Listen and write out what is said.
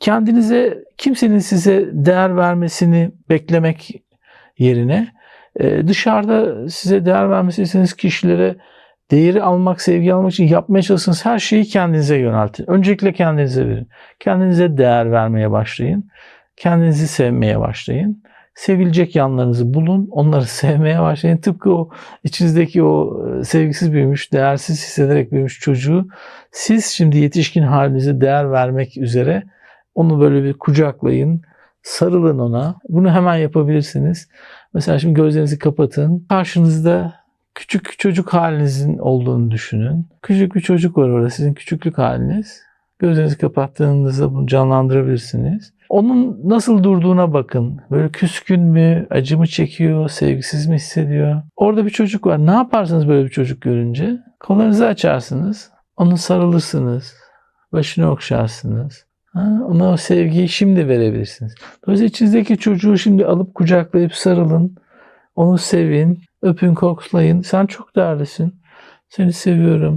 kendinize kimsenin size değer vermesini beklemek yerine e, dışarıda size değer vermesini istediğiniz kişilere değeri almak, sevgi almak için yapmaya çalıştığınız her şeyi kendinize yöneltin. Öncelikle kendinize verin. Kendinize değer vermeye başlayın. Kendinizi sevmeye başlayın. Sevilecek yanlarınızı bulun. Onları sevmeye başlayın. Tıpkı o içinizdeki o e, sevgisiz büyümüş, değersiz hissederek büyümüş çocuğu siz şimdi yetişkin halinize değer vermek üzere onu böyle bir kucaklayın. Sarılın ona. Bunu hemen yapabilirsiniz. Mesela şimdi gözlerinizi kapatın. Karşınızda küçük çocuk halinizin olduğunu düşünün. Küçük bir çocuk var orada sizin küçüklük haliniz. Gözlerinizi kapattığınızda bunu canlandırabilirsiniz. Onun nasıl durduğuna bakın. Böyle küskün mü, acı mı çekiyor, sevgisiz mi hissediyor? Orada bir çocuk var. Ne yaparsınız böyle bir çocuk görünce? Kollarınızı açarsınız. Onu sarılırsınız. Başını okşarsınız. Ha, ona o sevgiyi şimdi verebilirsiniz. Dolayısıyla içinizdeki çocuğu şimdi alıp kucaklayıp sarılın. Onu sevin. Öpün, koklayın. Sen çok değerlisin. Seni seviyorum.